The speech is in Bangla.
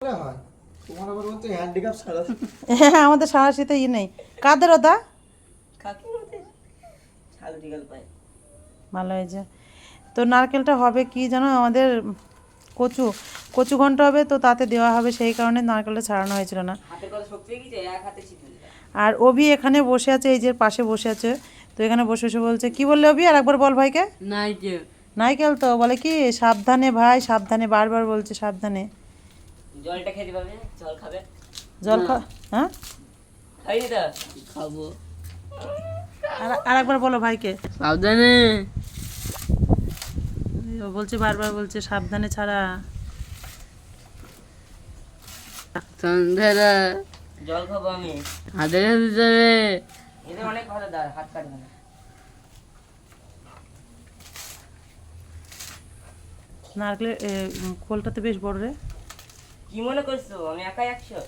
হয়। হ্যাঁ আমাদের সাহসিতে ই নেই। কাদের ওটা ভালো হয়েছে। তো নারকেলটা হবে কি জানো? আমাদের কচু। কচু ঘন্ট হবে তো তাতে দেওয়া হবে। সেই কারণে নারকেলটা ছাড়ানো হয়েছিল না। আর অভি এখানে বসে আছে এই যে পাশে বসে আছে। তো এখানে বসে বসে বলছে কি বললে অভি? আর একবার বল ভাইকে। নাই নাইকেল তো বলে কি সাবধানে ভাই সাবধানে। বারবার বলছে সাবধানে। জলটা খেতে পাবে জল খাবে? জল খা হ্যাঁ? খাইনি তো? খাব। আর একবার বলো ভাইকে। সাবধানে। ও বলছে বারবার বলছে সাবধানে ছাড়া। সন্ধ্যারা জল খাব আমি। হাতে খেতে যাবে এদের অনেক ভালো দাঁড় হাত কাটবে না। নারকেলের এ, খোলটা তো বেশ বড় রে। কি মনে করছ? আমি একাই একশো।